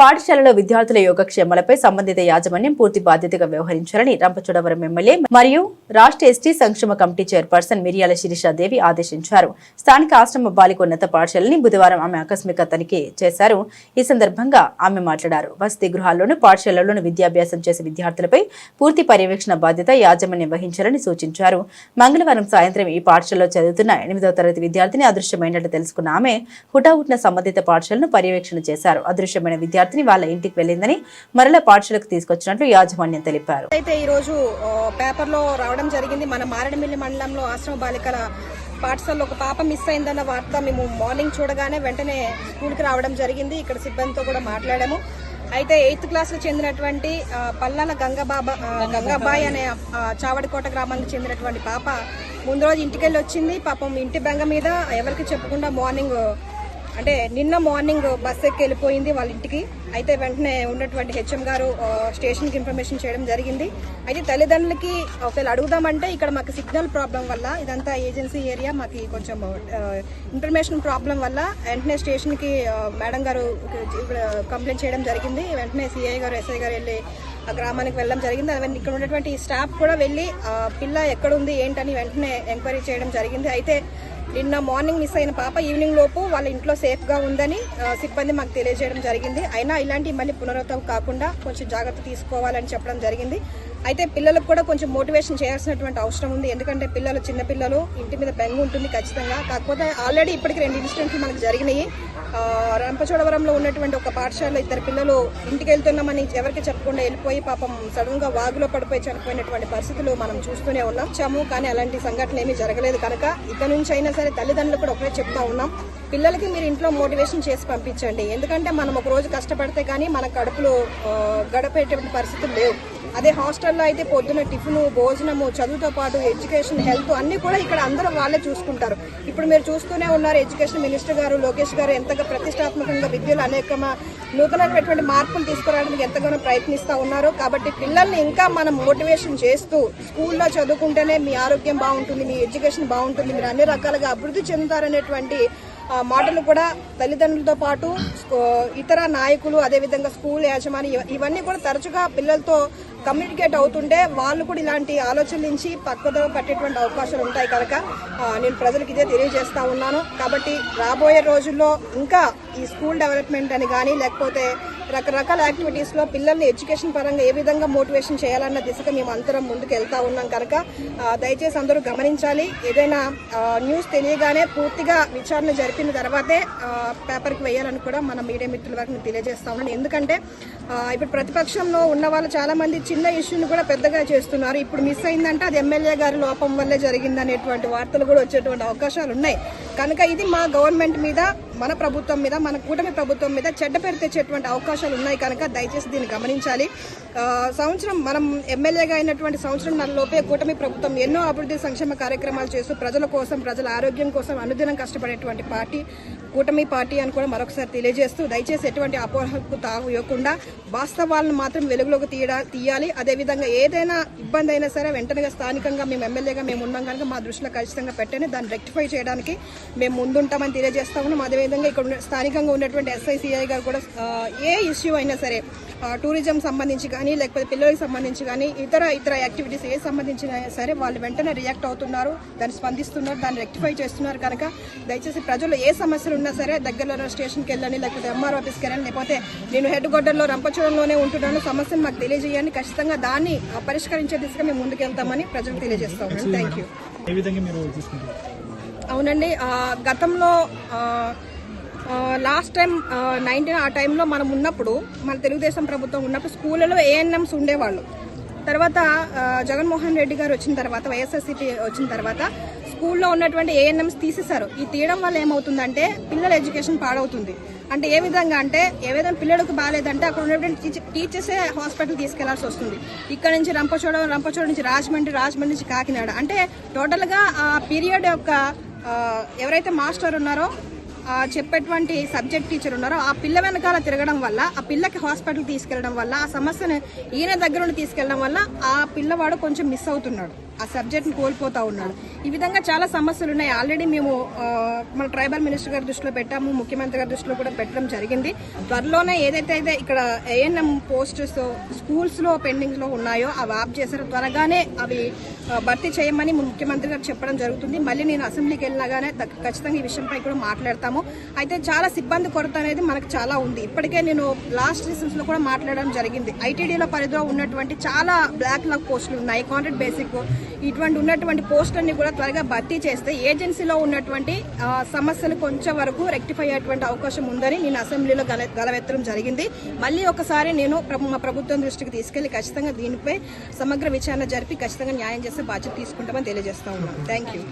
పాఠశాలలో విద్యార్థుల యోగక్షేమాలపై సంబంధిత యాజమాన్యం పూర్తి బాధ్యతగా వ్యవహరించాలని రంపచోడవరం ఎమ్మెల్యే మరియు రాష్ట్ర ఎస్టీ సంక్షేమ కమిటీ చైర్పర్సన్ మిరియాల శిరీషాదేవి ఆదేశించారు. స్థానిక ఆశ్రమ బాలికోన్నత పాఠశాలని బుధవారం ఆమె ఆకస్మిక తనిఖీ చేశారు. ఈ సందర్భంగా ఆమె మాట్లాడారు. వసతి గృహాల్లోనూ పాఠశాలలోనూ విద్యాభ్యాసం చేసే విద్యార్థులపై పూర్తి పర్యవేక్షణ బాధ్యత యాజమాన్యం వహించాలని సూచించారు. మంగళవారం సాయంత్రం ఈ పాఠశాలలో చదువుతున్న ఎనిమిదవ తరగతి విద్యార్థిని అదృశ్యమైనట్లు తెలుసుకున్న ఆమె హుటాహుట్న సంబంధిత పాఠశాలను పర్యవేక్షణ చేశారు. అదృశ్యమైన విద్యార్థిని వాళ్ళ ఇంటికి వెళ్ళిందని మరలా పాఠశాలకు తీసుకొచ్చినట్లు యాజమాన్యం తెలిపారు. అయితే ఈ రోజు పేపర్ పేపర్లో రావడం జరిగింది. మన మారేడుమిల్లి మండలంలో ఆశ్రమ బాలికల పాఠశాలలో ఒక పాప మిస్ అయిందన్న వార్త మేము మార్నింగ్ చూడగానే వెంటనే స్కూల్కి రావడం జరిగింది. ఇక్కడ సిబ్బందితో కూడా మాట్లాడాము. అయితే ఎయిత్ క్లాస్లో చెందినటువంటి పల్లాల గంగబాబా గంగాబాయ్ అనే చావడికోట గ్రామానికి చెందినటువంటి పాప ముందు రోజు ఇంటికెళ్ళి వచ్చింది. పాపం ఇంటి బెంగ మీద ఎవరికి చెప్పకుండా మార్నింగ్ అంటే నిన్న మార్నింగ్ బస్ ఎక్కి వెళ్ళిపోయింది వాళ్ళ ఇంటికి. అయితే వెంటనే ఉన్నటువంటి హెచ్ఎం గారు స్టేషన్కి ఇన్ఫర్మేషన్ చేయడం జరిగింది. అయితే తల్లిదండ్రులకి ఒకవేళ అడుగుదామంటే ఇక్కడ మాకు సిగ్నల్ ప్రాబ్లం వల్ల ఇదంతా ఏజెన్సీ ఏరియా మాకు కొంచెం ఇన్ఫర్మేషన్ ప్రాబ్లం వల్ల వెంటనే స్టేషన్కి మేడం గారు కంప్లైంట్ చేయడం జరిగింది. వెంటనే సిఐ గారు ఎస్ఐ గారు వెళ్ళి ఆ గ్రామానికి వెళ్ళడం జరిగింది. అవన్నీ ఇక్కడ ఉన్నటువంటి స్టాఫ్ కూడా వెళ్ళి పిల్ల ఎక్కడుంది ఏంటని వెంటనే ఎంక్వైరీ చేయడం జరిగింది. అయితే నిన్న మార్నింగ్ మిస్ అయిన పాప ఈవినింగ్ లోపు వాళ్ళ ఇంట్లో సేఫ్గా ఉందని సిబ్బంది మాకు తెలియజేయడం జరిగింది. అయినా ఇలాంటి మళ్ళీ పునరావృతం కాకుండా కొంచెం జాగ్రత్త తీసుకోవాలని చెప్పడం జరిగింది. అయితే పిల్లలకు కూడా కొంచెం మోటివేషన్ చేయాల్సినటువంటి అవసరం ఉంది. ఎందుకంటే పిల్లలు చిన్నపిల్లలు ఇంటి మీద బెంగ ఉంటుంది ఖచ్చితంగా. కాకపోతే ఆల్రెడీ ఇప్పటికి రెండు ఇన్సిడెంట్లు మనకు జరిగినాయి. రంపచోడవరంలో ఉన్నటువంటి ఒక పాఠశాలలో ఇద్దరు పిల్లలు ఇంటికి వెళ్తున్నామని ఎవరికి చెప్పకుండా వెళ్ళిపోయి పాపం సడన్గా వాగులో పడిపోయి చనిపోయినటువంటి పరిస్థితులు మనం చూస్తూనే ఉన్నాం. చాము కానీ అలాంటి సంఘటన ఏమీ జరగలేదు. కనుక ఇక నుంచి అయినా సరే తల్లిదండ్రులు కూడా ఒకటే చెప్తా ఉన్నాం. పిల్లలకి మీరు ఇంట్లో మోటివేషన్ చేసి పంపించండి. ఎందుకంటే మనం ఒక రోజు కష్టపడితే కానీ మన కడుపులో గడపేటువంటి పరిస్థితులు లేవు. అదే హాస్టల్లో అయితే పొద్దున టిఫిన్ భోజనము చదువుతో పాటు ఎడ్యుకేషన్ హెల్త్ అన్ని కూడా ఇక్కడ అందరూ వాళ్ళే చూసుకుంటారు. ఇప్పుడు మీరు చూస్తూనే ఉన్నారు ఎడ్యుకేషన్ మినిస్టర్ గారు లోకేష్ గారు ఎంతగా ప్రతిష్టాత్మకంగా విద్యలో అనేక నూతనమైనటువంటి మార్పులు తీసుకురావడానికి ఎంతగానో ప్రయత్నిస్తూ ఉన్నారు. కాబట్టి పిల్లల్ని ఇంకా మనం మోటివేషన్ చేస్తూ స్కూల్లో చదువుకుంటేనే మీ ఆరోగ్యం బాగుంటుంది మీ ఎడ్యుకేషన్ బాగుంటుంది మీరు అన్ని రకాలుగా అభివృద్ధి చెందుతారనేటువంటి మాటలు కూడా తల్లిదండ్రులతో పాటు ఇతర నాయకులు అదేవిధంగా స్కూల్ యాజమాని ఇవన్నీ కూడా తరచుగా పిల్లలతో కమ్యూనికేట్ అవుతుంటే వాళ్ళు కూడా ఇలాంటి ఆలోచనల నుంచి పక్కదో పట్టేటువంటి అవకాశాలు ఉంటాయి కనుక నేను ప్రజలకు ఇదే తెలియజేస్తా ఉన్నాను. కాబట్టి రాబోయే రోజుల్లో ఇంకా ఈ స్కూల్ డెవలప్మెంట్ అని కానీ లేకపోతే రకరకాల యాక్టివిటీస్లో పిల్లల్ని ఎడ్యుకేషన్ పరంగా ఏ విధంగా మోటివేషన్ చేయాలన్న దిశగా మేము అందరం ముందుకు వెళ్తా ఉన్నాం కనుక దయచేసి అందరూ గమనించాలి. ఏదైనా న్యూస్ తెలియగానే పూర్తిగా విచారణ జరిపిన తర్వాతే పేపర్కి వేయాలని కూడా మన మీడియా మిత్రుల వరకు నేను తెలియజేస్తా ఉన్నాను. ఎందుకంటే ఇప్పుడు ప్రతిపక్షంలో ఉన్న వాళ్ళు చాలామంది చిన్న ఇష్యూని కూడా పెద్దగా చేస్తున్నారు. ఇప్పుడు మిస్ అయిందంటే అది ఎమ్మెల్యే గారి లోపం వల్లే జరిగిందనేటువంటి వార్తలు కూడా వచ్చేటువంటి అవకాశాలు ఉన్నాయి. కనుక ఇది మా గవర్నమెంట్ మీద మన ప్రభుత్వం మీద మన కూటమి ప్రభుత్వం మీద చెడ్డ పేరు తెచ్చేటువంటి అవకాశాలు ఉన్నాయి కనుక దయచేసి దీన్ని గమనించాలి. సంవత్సరం మనం ఎమ్మెల్యేగా అయినటువంటి సంవత్సరం లోపే కూటమి ప్రభుత్వం ఎన్నో అభివృద్ధి సంక్షేమ కార్యక్రమాలు చేస్తూ ప్రజల కోసం ప్రజల ఆరోగ్యం కోసం అనుదినం కష్టపడేటువంటి పార్టీ. కూటమి పార్టీ అని కూడా మరొకసారి తెలియజేస్తూ దయచేసి ఎటువంటి అపోహకు తాగుయకుండా వాస్తవాలను మాత్రం వెలుగులోకి తీయడా తీయాలి. అదేవిధంగా ఏదైనా ఇబ్బంది అయినా సరే వెంటనే స్థానికంగా మేము ఎమ్మెల్యేగా మేము ఉన్నాం కనుక మా దృష్టిలో ఖచ్చితంగా పెట్టని దాన్ని రెక్టిఫై చేయడానికి మేము ముందుంటామని తెలియజేస్తా ఉన్నాం. అదేవిధంగా ఇక్కడ స్థానికంగా ఉన్నటువంటి ఎస్ఐసిఐ గారు కూడా ఏ ఇష్యూ అయినా సరే టూరిజం సంబంధించి కానీ లేకపోతే పిల్లలకు సంబంధించి కానీ ఇతర ఇతర యాక్టివిటీస్ ఏ సంబంధించిన సరే వాళ్ళు వెంటనే రియాక్ట్ అవుతున్నారు దాన్ని స్పందిస్తున్నారు దాన్ని రెక్టిఫై చేస్తున్నారు కనుక దయచేసి ప్రజలు ఏ సమస్యలు ఉన్నా సరే దగ్గరలో స్టేషన్కి వెళ్ళండి లేకపోతే ఎంఆర్ ఆఫీస్కి వెళ్ళండి. లేకపోతే నేను హెడ్ గొడ్డల్లో రంపచోడంలోనే ఉంటున్నాను. సమస్యను మాకు తెలియజేయండి. ఖచ్చితంగా దాన్ని పరిష్కరించే దిశగా మేము ముందుకు వెళ్తామని ప్రజలకు తెలియజేస్తా. థ్యాంక్ యూ అవునండి. గతంలో లాస్ట్ టైం నైన్టీన్ ఆ టైంలో మనం ఉన్నప్పుడు మన తెలుగుదేశం ప్రభుత్వం ఉన్నప్పుడు స్కూళ్ళలో ఏఎన్ఎంస్ ఉండేవాళ్ళు. తర్వాత జగన్మోహన్ రెడ్డి గారు వచ్చిన తర్వాత వైఎస్ఆర్సీపీ వచ్చిన తర్వాత స్కూల్లో ఉన్నటువంటి ఏఎన్ఎంస్ తీసేశారు. ఈ తీయడం వల్ల ఏమవుతుందంటే పిల్లల ఎడ్యుకేషన్ పాడవుతుంది. అంటే ఏ విధంగా అంటే ఏ విధంగా పిల్లలకు బాగాలేదంటే అక్కడ ఉన్నటువంటి టీచర్సే హాస్పిటల్ తీసుకెళ్ళాల్సి వస్తుంది. ఇక్కడ నుంచి రంపచోడ రంపచోడ నుంచి రాజమండ్రి రాజమండ్రి నుంచి కాకినాడ. అంటే టోటల్గా ఆ పీరియడ్ యొక్క ఎవరైతే మాస్టర్ ఉన్నారో చెప్పేటువంటి సబ్జెక్ట్ టీచర్ ఉన్నారో ఆ పిల్ల వెనకాల తిరగడం వల్ల ఆ పిల్లకి హాస్పిటల్ తీసుకెళ్ళడం వల్ల ఆ సమస్యను ఈయన దగ్గర నుండి తీసుకెళ్ళడం వల్ల ఆ పిల్లవాడు కొంచెం మిస్ అవుతున్నాడు. ఆ సబ్జెక్ట్ని కోల్పోతా ఉన్నాడు. ఈ విధంగా చాలా సమస్యలు ఉన్నాయి. ఆల్రెడీ మేము మన ట్రైబల్ మినిస్టర్ గారి దృష్టిలో పెట్టాము ముఖ్యమంత్రి గారి దృష్టిలో కూడా పెట్టడం జరిగింది. త్వరలోనే ఏదైతే అయితే ఇక్కడ ఏఎన్ఎం పోస్టర్స్ స్కూల్స్లో పెండింగ్స్లో ఉన్నాయో అవి ఆప్ చేశారు. త్వరగానే అవి భర్తీ చేయమని ముఖ్యమంత్రి గారు చెప్పడం జరుగుతుంది. మళ్ళీ నేను అసెంబ్లీకి వెళ్ళినాగానే ఖచ్చితంగా ఈ విషయంపై కూడా మాట్లాడతాము. అయితే చాలా సిబ్బంది కొరత అనేది మనకు చాలా ఉంది. ఇప్పటికే నేను లాస్ట్ సీజన్స్ కూడా మాట్లాడడం జరిగింది. ఐటీడీలో పరిధిలో ఉన్నటువంటి చాలా బ్లాక్ లాక్ పోస్టులు ఉన్నాయి. కాంట్రాక్ట్ బేసిక్ ఇటువంటి ఉన్నటువంటి పోస్టులన్నీ కూడా త్వరగా భర్తీ చేస్తే ఏజెన్సీలో ఉన్నటువంటి సమస్యలు కొంచెం వరకు రెక్టిఫై అయ్యేటువంటి అవకాశం ఉందని నేను అసెంబ్లీలో గల గలవెత్తడం జరిగింది. మళ్ళీ ఒకసారి నేను ప్రభు- మా ప్రభుత్వం దృష్టికి తీసుకెళ్ళి ఖచ్చితంగా దీనిపై సమగ్ర విచారణ జరిపి ఖచ్చితంగా న్యాయం చేసే బాధ్యత తీసుకుంటామని తెలియజేస్తా ఉన్నాను. Thank you